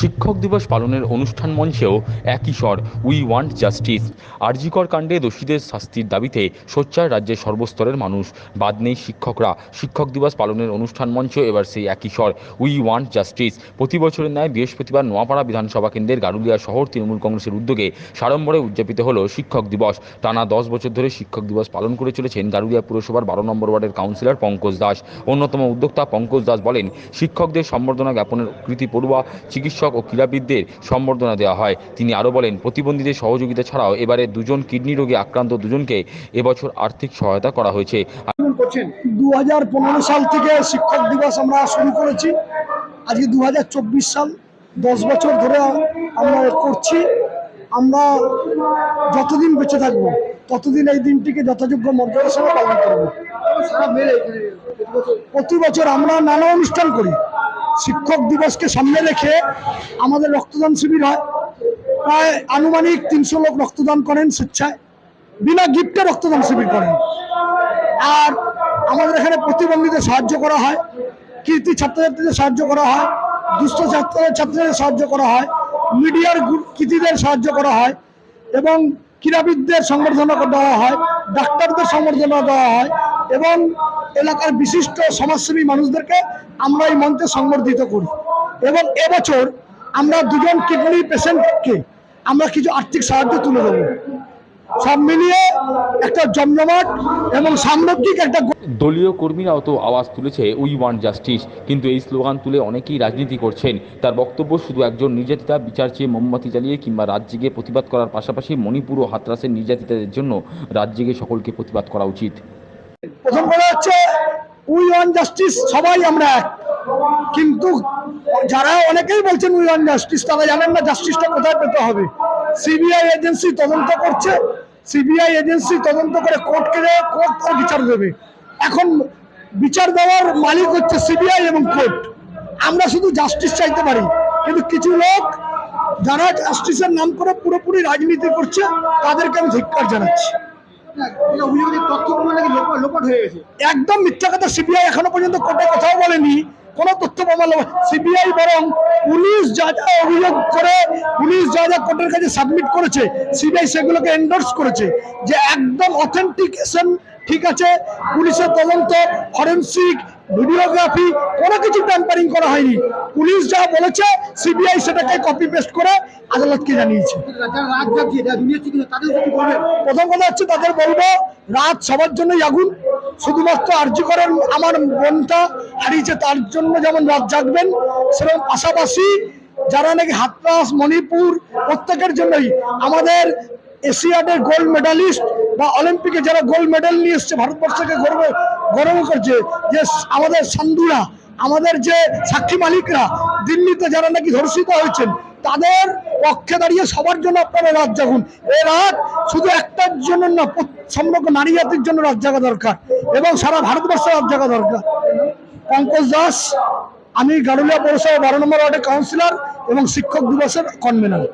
শিক্ষক দিবস পালনের অনুষ্ঠান মঞ্চেও একই স্বর উই ওয়ান্ট জাস্টিস আরজিকর কাণ্ডে দোষীদের শাস্তির দাবিতে সোচ্চার রাজ্যের সর্বস্তরের মানুষ। বাদ নেই শিক্ষকরা। শিক্ষক দিবস পালনের অনুষ্ঠান মঞ্চ এবার সেই একই স্বর উই ওয়ান্ট জাস্টিস প্রতি বছরের ন্যায় বৃহস্পতিবার নোয়াপাড়া বিধানসভা কেন্দ্রের গারুলিয়া শহর তৃণমূল কংগ্রেসের উদ্যোগে সাড়ম্বরে উদযাপিত হলো শিক্ষক দিবস। টানা দশ বছর ধরে শিক্ষক দিবস পালন করে চলেছেন গারুলিয়া পুরসভার বারো নম্বর ওয়ার্ডের কাউন্সিলর পঙ্কজ দাস। অন্যতম উদ্যোক্তা পঙ্কজ দাস বলেন, শিক্ষকদের সম্বর্ধনা জ্ঞাপনের কৃতি পড়ুয়া চিকিৎসক ও ক্রীড়াবিদদের সম্বর্ধনা দেওয়া হয়। তিনি আরও বলেন, প্রতিবন্ধীদের সহযোগিতা ছাড়াও এবারে দুজন কিডনি রোগে আক্রান্ত দুজনকে এবছর আর্থিক সহায়তা করা হয়েছে। দু হাজার পনেরো সাল থেকে শিক্ষক দিবস আমরা শুরু করেছি। আজকে দু সাল, দশ বছর ধরে আমরা করছি। আমরা যতদিন বেঁচে থাকব, ততদিন এই দিনটিকে যথাযোগ্য মর্যাদার সঙ্গে পালন করব। প্রতি বছর আমরা নানা অনুষ্ঠান করি। শিক্ষক দিবসকে সামনে রেখে আমাদের রক্তদান শিবির হয়। প্রায় আনুমানিক তিনশো লোক রক্তদান করেন স্বেচ্ছায়। বিনা গিফটে রক্তদান শিবির করেন। আর আমাদের এখানে প্রতিবন্ধীদের সাহায্য করা হয়। কীর্তি ছাত্রছাত্রীদের সাহায্য করা হয়। দুস্থ ছাত্র ছাত্রীদের সাহায্য করা হয়। মিডিয়ার কৃতীদের সাহায্য করা হয় এবং ক্রীড়াবিদদের সংবর্ধনা দেওয়া হয়, ডাক্তারদের সংবর্ধনা দেওয়া হয় এবং এলাকার বিশিষ্ট সমাজসেবী মানুষদেরকে আমরা এই মঞ্চে সংবর্ধিত করি। এবং এবছর আমরা দুজন কিডনি পেশেন্টকে আমরা কিছু আর্থিক সাহায্য তুলে দেবো। সব মিলিয়ে একটা জমজমাট এবং সাম্প্রতিক একটা দলীয় কর্মীরাও তো আওয়াজ তুলেছে উই ওয়ান্ট জাস্টিস কিন্তু এই স্লোগান তুলে অনেকেই রাজনীতি করছেন। তার বক্তব্য শুধু একজন নির্যাতিতা বিচার চেয়ে মোমবাতি জ্বালিয়ে কিংবা জেগে প্রতিবাদ করার পাশাপাশি মণিপুর ও হাতরাসের নির্যাতিতাদের জন্য রাত জেগে সকলকে প্রতিবাদ করা উচিত। প্রথম কথা হচ্ছে উই ওয়ান জাস্টিস সবাই আমরা এক। কিন্তু যারা অনেকেই বলছেন উই ওয়ান জাস্টিস তারা জানেন না জাস্টিসটা কোথায় পেতে হবে। সিবিআই এজেন্সি তদন্ত করছে। সিবিআই এজেন্সি তদন্ত করে কোর্টকে দেবে কোর্ট তার বিচার দেবে। এখন বিচার দেওয়ার মালিক হচ্ছে সিবিআই এবং কোর্ট আমরা শুধু জাস্টিস চাইতে পারি। কিন্তু কিছু লোক যারা জাস্টিসের নাম করে পুরোপুরি রাজনীতি করছে, তাদেরকে আমি ধিক্কার জানাচ্ছি। একদম মিথ্যা কথা, সিবিআই এখনও পর্যন্ত কোর্টে কথাও বলেনি। কোনো তথ্য প্রমাণ সিবিআই বরং পুলিশ যা যা অভিযোগ করে, পুলিশ যা যা কোর্টের কাছে সাবমিট করেছে, সিবিআই সেগুলোকে এন্ডোর্স করেছে যে একদম অথেন্টিকেশন ঠিক আছে? পুলিশের তদন্ত ফরেন্সিক ভিডিওগ্রাফি, কোনো কিছু ট্যাম্পারিং করা হয়নি। পুলিশ যা বলেছে সিবিআই সেটাকে কপি পেস্ট করে আদালতকে জানিয়েছে। প্রথম কথা হচ্ছে তাদের বলব, রাত সবার জন্যই আগুন শুধুমাত্র আর্জি করেন আমার বোনটা, হারিয়েছে তার জন্য যেমন রাত জাগবেন, সেরকম পাশাপাশি যারা নাকি হাতরাস, মণিপুর, প্রত্যেকের জন্যই আমাদের এশিয়াডের গোল্ড মেডালিস্ট বা অলিম্পিকে যারা গোল্ড মেডেল নিয়ে এসছে, ভারতবর্ষকে গর্ব গর্ব করছে যে আমাদের সান্দুরা আমাদের যে সাক্ষী মালিকরা দিল্লিতে যারা নাকি ধর্ষিত হয়েছেন, তাদের পক্ষে দাঁড়িয়ে সবার জন্য আপনারা রাত জাগুন। এ রাত শুধু একটার জন্য না সমগ্র নারী জাতির জন্য রাত জাগা দরকার এবং সারা ভারতবর্ষে রাত জাগা দরকার। পঙ্কজ দাস, আমি গারুলিয়া পৌরসভা বারো নম্বর ওয়ার্ডের কাউন্সিলর এবং শিক্ষক দিবসের কনভেনার